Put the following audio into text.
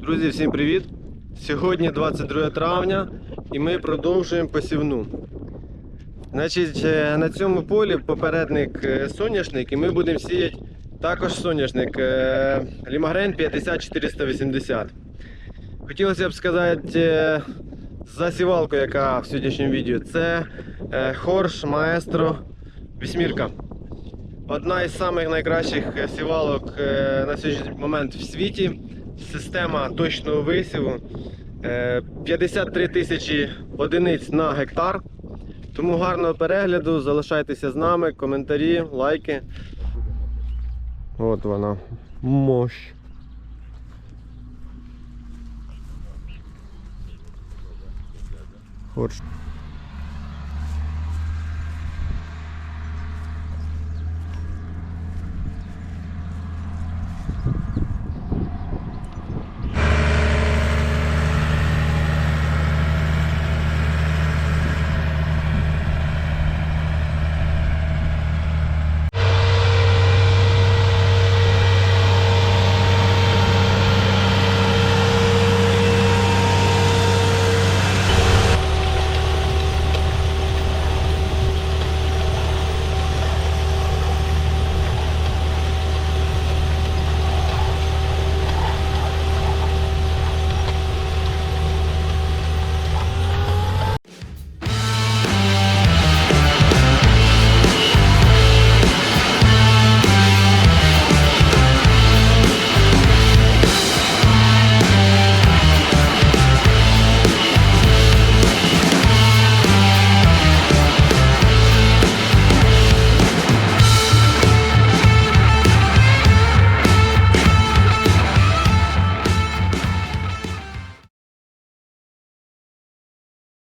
Друзі, всім привіт! Сьогодні 22 травня і ми продовжуємо посівну. Значить, е, на цьому полі попередник е, соняшник, і ми будемо сіяти також соняшник е, Лімагрен 50480. Хотілося б сказати е, за сівалку, яка в сьогоднішньому відео, це Хорш Маестро вісьмірка. Одна із найкращих сівалок на сьогоднішній момент в світі. Система точного висіву. Е, 53 тисячі одиниць на гектар. Тому гарного перегляду, залишайтеся з нами, коментарі, лайки. От вона. Мощ. Хорш.